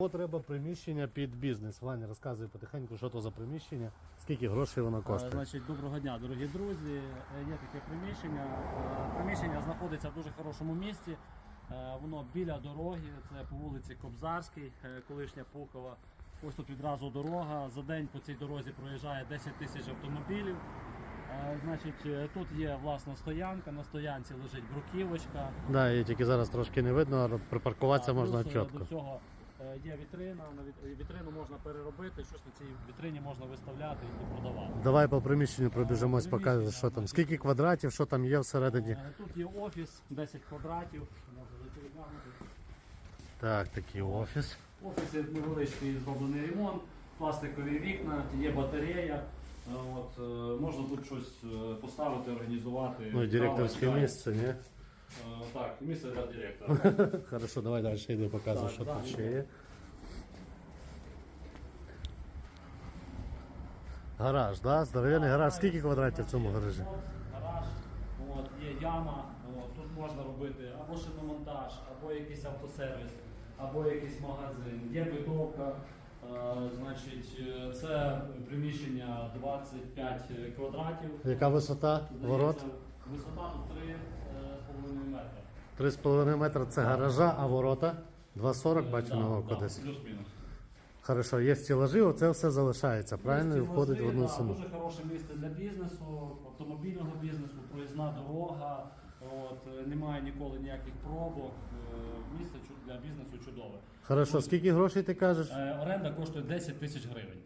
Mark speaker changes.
Speaker 1: От треба приміщення під бізнес. Ваня, розказуй потихеньку, що то за приміщення, скільки грошей воно
Speaker 2: Е,
Speaker 1: коштує.
Speaker 2: Значить, доброго дня, дорогі друзі. Е, Є таке приміщення. Е, Приміщення знаходиться в дуже хорошому місці. Воно біля дороги, це по вулиці Кобзарській, колишня Пухова. Ось тут відразу дорога. За день по цій дорозі проїжджає 10 тисяч автомобілів. Значить, тут є власна стоянка, на стоянці лежить бруківочка.
Speaker 1: Да, її тільки зараз трошки не видно, але припаркуватися
Speaker 2: А,
Speaker 1: можна чітко.
Speaker 2: До цього є вітрина, на вітрину можна переробити, щось на цій вітрині можна виставляти і продавати.
Speaker 1: Давай по приміщенню пробіжимось,
Speaker 2: Е,
Speaker 1: покажеш, що там. Скільки квадратів, що там є всередині.
Speaker 2: Е, Тут є офіс 10 квадратів. Можна зайти глянути.
Speaker 1: Так, такий офіс.
Speaker 2: В офісі невеличкий зроблений ремонт, пластикові вікна, є батарея. Е, От, е, можна тут щось е, поставити, організувати.
Speaker 1: Ну і директорське місце, ні?
Speaker 2: Так, місце для директора.
Speaker 1: Хорошо, давай далі йду показуй,
Speaker 2: Так,
Speaker 1: що тут ще є. Гараж, да? Здоровенний гараж. Скільки квадратів в цьому гаражі?
Speaker 2: Гараж, от, є яма, от, тут можна робити або шиномонтаж, або якийсь автосервіс, або якийсь магазин. Є битовка. е, Значить, е, це приміщення 25 квадратів.
Speaker 1: Яка висота ворот?
Speaker 2: Висота тут 3,5 метри.
Speaker 1: 3,5 метра це гаража, а ворота 2,40
Speaker 2: Е,
Speaker 1: бачу
Speaker 2: да,
Speaker 1: на око
Speaker 2: да,
Speaker 1: десь.
Speaker 2: Плюс-мінус.
Speaker 1: Хорошо, є стілажі, оце все залишається, правильно? І входить в одну
Speaker 2: да,
Speaker 1: ціну.
Speaker 2: Дуже хороше місце для бізнесу, автомобільного бізнесу, проїзна дорога. От, е, немає ніколи ніяких пробок. е, Місце для бізнесу чудове.
Speaker 1: Хорошо, скільки грошей ти кажеш?
Speaker 2: Е, Оренда коштує 10 тисяч гривень.